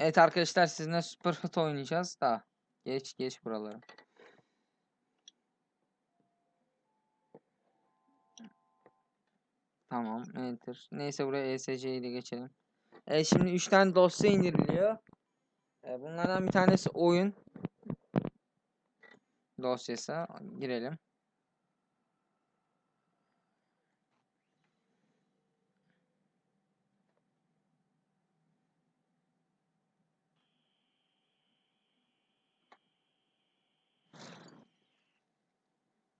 Evet arkadaşlar sizinle Superhot oynayacağız da. Geç geç buraları. Tamam enter. Neyse buraya ESC'yi de geçelim. E, şimdi 3 tane dosya indiriliyor. E, bunlardan bir tanesi oyun dosyası. Girelim.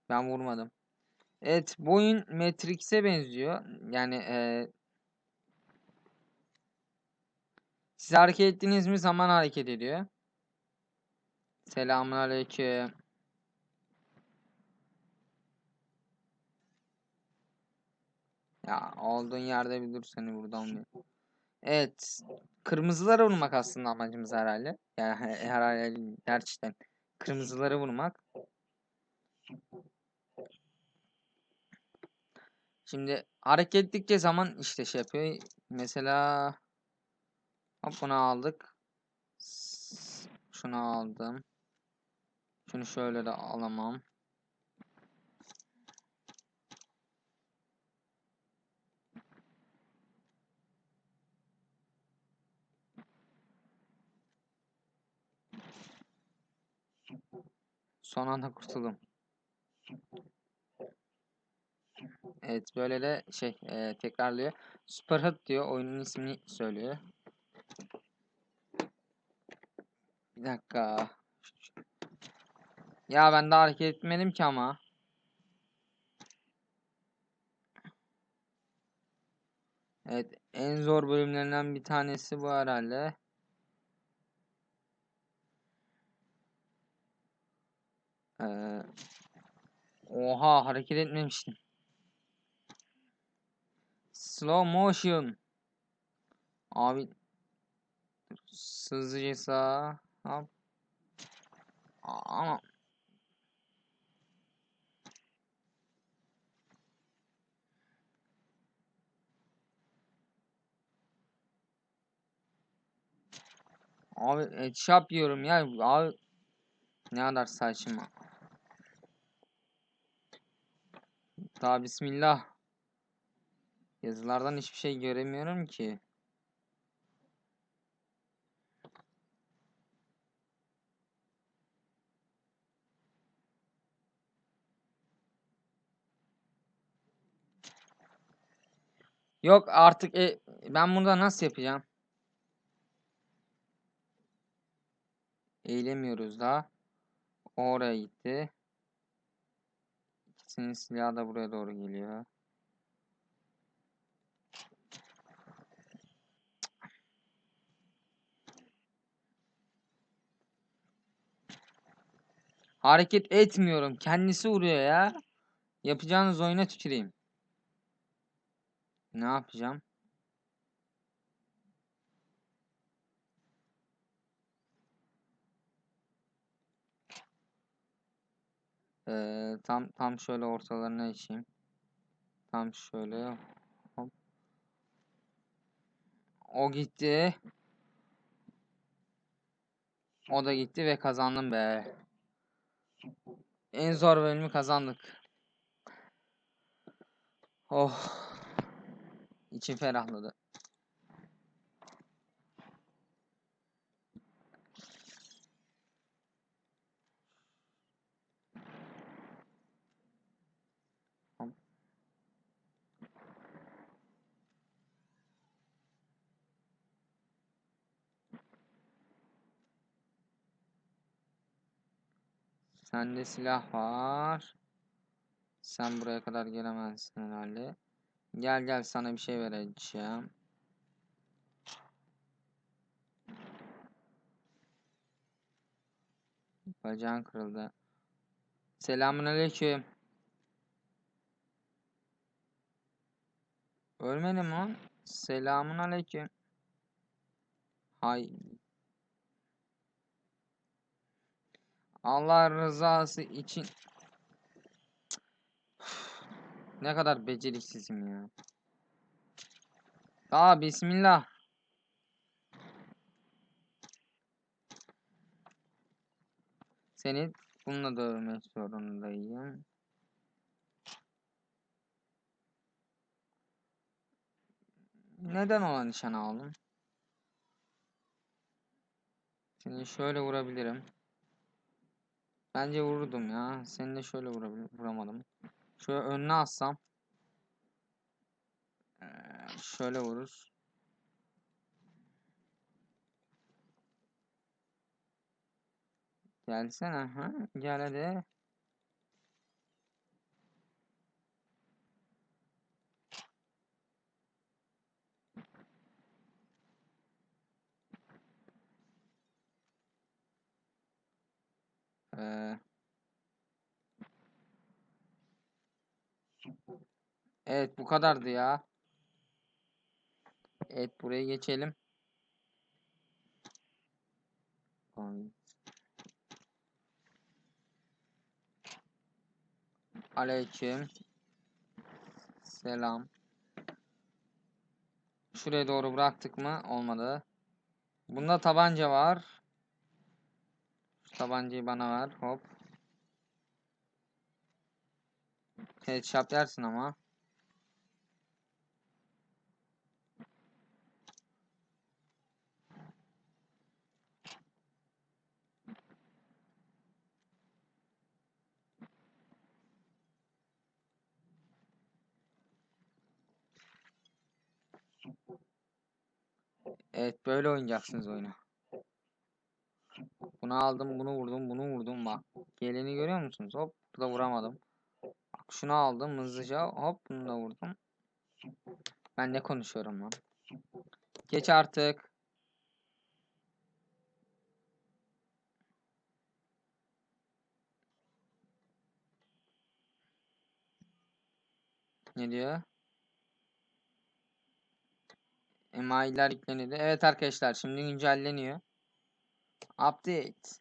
Ben vurmadım. Evet bu oyun Matrix'e benziyor. Yani e, siz hareket ettiğiniz mi zaman hareket ediyor. Selamünaleyküm. Ya olduğun yerde bir dur seni buradan bir. Evet. Kırmızılara vurmak aslında amacımız herhalde. Yani herhalde gerçekten kırmızıları vurmak. Şimdi hareket ettikçe zaman işte şey yapıyor. Mesela hop bunu aldık. Şunu aldım. Şunu şöyle de alamam. Son anda kurtuldum. Evet böyle de şey e, tekrarlıyor. Superhot diyor oyunun ismini söylüyor. Bir dakika. Ya ben daha hareket etmedim ki ama. Evet en zor bölümlerinden bir tanesi bu herhalde. Ee, oha hareket etmemiştim. Slow motion. Abi hızlıca sağa. Hop. Ama Abi headshot yiyorum ya. Abi ne kadar saçma. Daha bismillah. Yazılardan hiçbir şey göremiyorum ki. Yok artık e, ben burada nasıl yapacağım? Eğilemiyoruz daha. Oraya gitti. İkisinin silahı da buraya doğru geliyor. Hareket etmiyorum. Kendisi vuruyor ya. Yapacağınız oyuna tüküreyim. Ne yapacağım? Ee, tam tam şöyle ortalarına içeyim. Tam şöyle. Hop. O gitti. O da gitti ve kazandım be. En zor bölümü kazandık. Oh. İçim ferahladı. Sende silah var. Sen buraya kadar gelemezsin herhalde. Gel gel sana bir şey vereceğim. Bacağın kırıldı. Selamünaleyküm. Ölmedin mi lan? Selamünaleyküm. Hay. Allah rızası için. ne kadar beceriksizim ya. Aa bismillah. Seni bununla dövmek zorundayım. Neden olan nişan aldım? Seni şöyle vurabilirim. Bence vururdum ya. Seni de şöyle. Vuramadım. Şöyle önüne assam. Ee, şöyle vurur. Gelsene ha. Gel hadi. Ee, evet bu kadardı ya. Evet buraya geçelim. Aleyküm. Selam. Şuraya doğru bıraktık mı? Olmadı. Bunda tabanca var. Tabancayı bana ver. Hop. Headshot yersin ama. Evet böyle oynayacaksınız oyunu. Bunu aldım, bunu vurdum, bunu vurdum bak. Geleni görüyor musunuz? Hop, bu da vuramadım. Bak şunu aldım hızlıca. Hop, bunu da vurdum. Ben ne konuşuyorum lan? Geç artık. Ne diyor? Emailler yüklenildi. Evet arkadaşlar şimdi güncelleniyor. Update.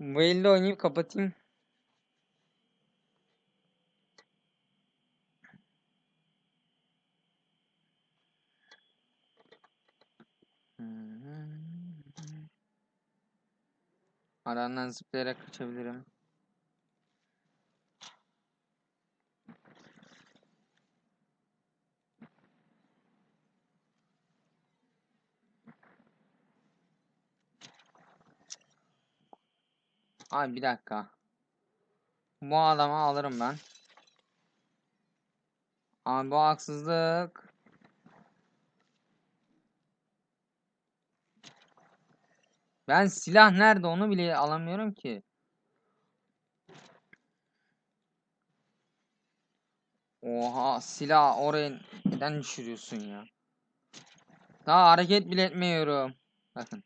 Bu elde oynayıp kapatayım. Arandan zıplayarak kaçabilirim. Ay bir dakika. Bu adamı alırım ben. Abi bu haksızlık. Ben silah nerede onu bile alamıyorum ki. Oha silah oraya neden düşürüyorsun ya? Daha hareket bile etmiyorum. Bakın.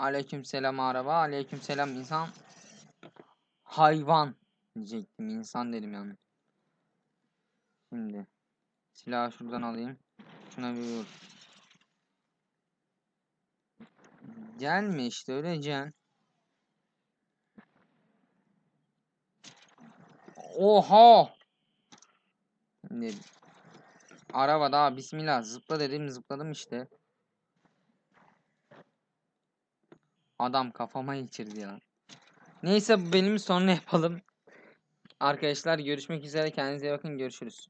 Aleykümselam araba. Aleykümselam insan. Hayvan diyecektim. insan dedim yani. Şimdi silahı şuradan alayım. Şuna bir vur. Gelme işte öleceksin. Oha! Ne? Araba daha bismillah zıpla dedim zıpladım işte. Adam kafama geçirdi ya. Neyse bu benim sonunu yapalım. Arkadaşlar görüşmek üzere kendinize bakın görüşürüz.